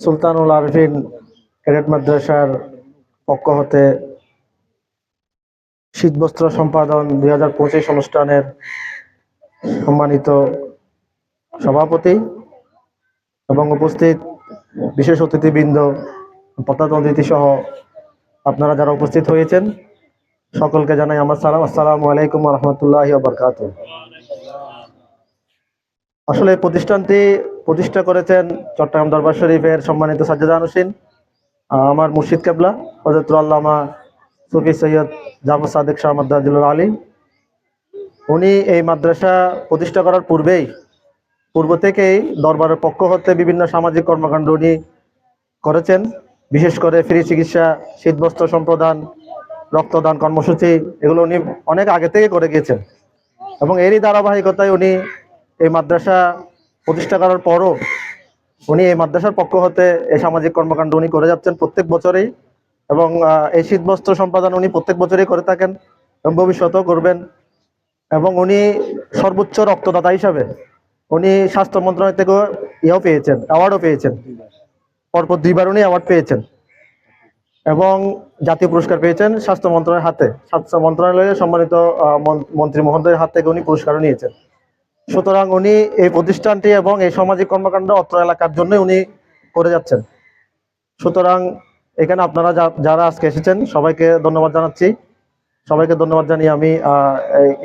সুলতানুল Arfin cadet মাদ্রাসার পক্ষ হতে শীতবস্ত্র সম্পাদন দুই হাজার পঁচিশ অনুষ্ঠানের সম্মানিত সভাপতি এবং উপস্থিত বিশেষ অতিথিবৃন্দ অতিথি সহ আপনারা যারা উপস্থিত হয়েছেন, সকলকে জানাই আমার সালাম। আসসালামু আলাইকুম রহমতুল্লাহ আসলে প্রতিষ্ঠানটি প্রতিষ্ঠা করেছেন চট্টগ্রাম দরবার শরীফের সম্মানিত সাজ্জাদান হোসেন আমার মুর্শিদ কেবলা হজরতুল আল্লামা সুফি সৈয়দ জামা সাদেক শাহ মাদ্দাজুল আলী উনি এই মাদ্রাসা প্রতিষ্ঠা করার পূর্বেই, পূর্ব থেকেই দরবারের পক্ষ হতে বিভিন্ন সামাজিক কর্মকাণ্ড উনি করেছেন, বিশেষ করে ফ্রি চিকিৎসা, শীতবস্ত্র সম্প্রদান, রক্তদান কর্মসূচি, এগুলো উনি অনেক আগে থেকে করে গিয়েছেন। এবং এরই ধারাবাহিকতায় উনি এই মাদ্রাসা প্রতিষ্ঠা করার পরও উনি এই মাদ্রাসার পক্ষ হতে এই সামাজিক কর্মকাণ্ড উনি করে যাচ্ছেন প্রত্যেক বছরেই এবং এই শীতবস্ত্র সম্পাদন উনি প্রত্যেক বছরই করে থাকেন এবং ভবিষ্যতেও করবেন। এবং উনি সর্বোচ্চ রক্তদাতা হিসাবে উনি স্বাস্থ্য মন্ত্রণালয় থেকেও ইয়েও পেয়েছেন অ্যাওয়ার্ডও পেয়েছেন। পরপর দুইবার উনি অ্যাওয়ার্ড পেয়েছেন। এবং জাতীয় পুরস্কার পেয়েছেন স্বাস্থ্য মন্ত্রণালয়ের হাতে। স্বাস্থ্য মন্ত্রণালয়ের সম্মানিত মন- মন্ত্রী মহোদয়ের হাত থেকে উনি পুরস্কারও নিয়েছেন। সুতরাং উনি এই প্রতিষ্ঠানটি এবং এই সামাজিক কর্মকাণ্ড অত্র এলাকার জন্য উনি করে যাচ্ছেন। সুতরাং এখানে আপনারা যারা আজকে এসেছেন, সবাইকে ধন্যবাদ জানাচ্ছি। সবাইকে ধন্যবাদ জানিয়ে আমি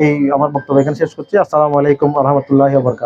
এই আমার বক্তব্য এখানে শেষ করছি। আসসালামু আলাইকুম রহমতুল্লাহ বরকাত